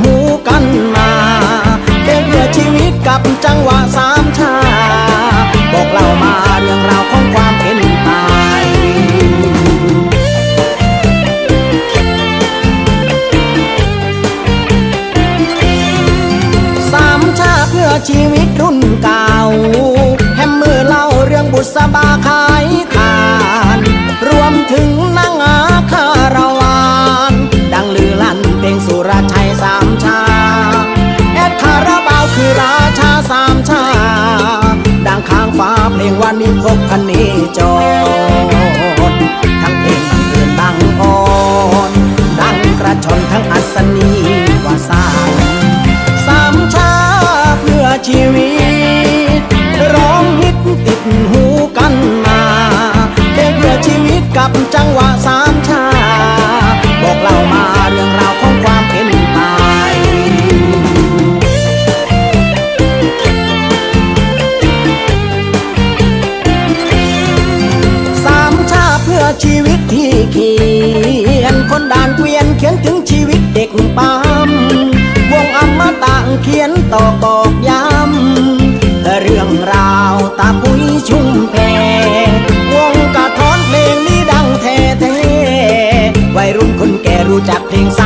หูกันมาเด็กเรือชีวิตกับจังหวะสามชา บอกเล่ามาเรื่องราวของความเป็นตายสามชาเพื่อชีวิตรุ่นเก่า ราชาสามชาดังข้างฟ้าเพลงวันนี้พบพันนี้จอ อชีวิตที่เขียน คนด่านเกวียนเขียนถึงชีวิตเด็กปั๊มวงอมมาต่างเขียนต่อบอกย้ำเรื่องราวตาปุ้ยชุ่มแพวงกระท้อนเพลงนี้ดังแท้ๆวัยรุ่นคนแก่รู้จักเพลงส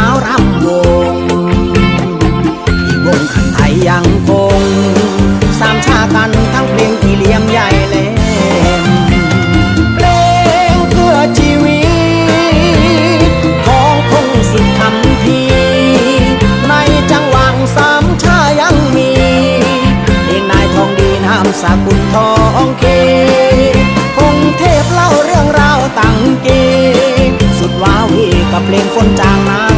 เพลงคนจางน้ำ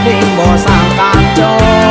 เพลงบ่สร้างการจอ